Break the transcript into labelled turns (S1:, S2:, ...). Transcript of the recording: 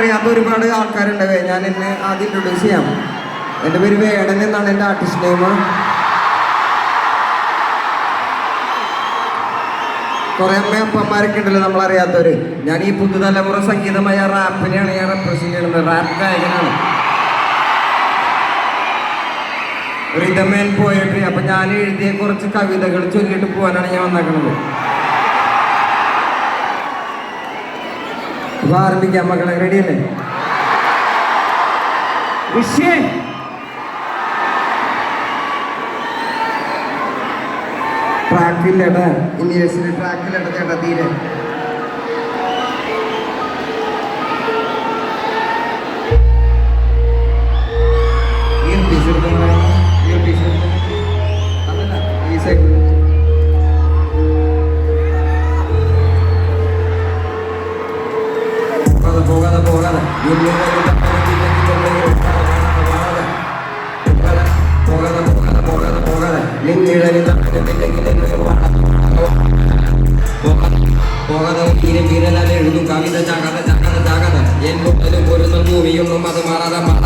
S1: അറിയാത്ത ഒരുപാട് ആൾക്കാരുണ്ട് ഞാൻ എന്നെ ആദ്യം ഇൻട്രൊഡ്യൂസ് ചെയ്യാം. എന്റെ പേര് വേടൻ എന്നാണ് എന്റെ ആർട്ടിസ്റ്റ് നെയിം കുറെ അമ്മ അപ്പന്മാരൊക്കെ ഉണ്ടല്ലോ നമ്മളറിയാത്തവര്. ഞാൻ ഈ പുതുതലമുറ സംഗീതമായ റാപ്പിനെയാണ് ഞാൻ റെപ്രസെന്റ് ചെയ്യുന്നത്. റാപ്പ് ഗായകനാണ്. റിതമേൻ പോയട്രി അപ്പൊ ഞാൻ എഴുതിയ കുറച്ച് കവിതകൾ ചൊല്ലിയിട്ട് പോകാനാണ് ഞാൻ വന്നേക്കുന്നത് അപ്പൊ ആരംഭിക്കാം മക്കളെ. റെഡി അല്ലേ? വിഷേ. ട്രാക്കില്ലേട്ടാ ഇനി ട്രാക്കില്ലേട്ടാ ചേട്ടാ തീരെ. പോകാതെ പോകാതെ പോകാതെ പോകാതെ പോകാതെ പോകാതെ പോകാതെ നിന്നിഴലിൽ പോകാതെ തീരെ വീരലാൽ എഴുതും കവിത ചാകാതെ ചാകാതെ ചാകാതെ എൻ മുട്ടലും പൊരുന്നും ഭൂമിയൊന്നും അത് മാറാതെ മാറാതെ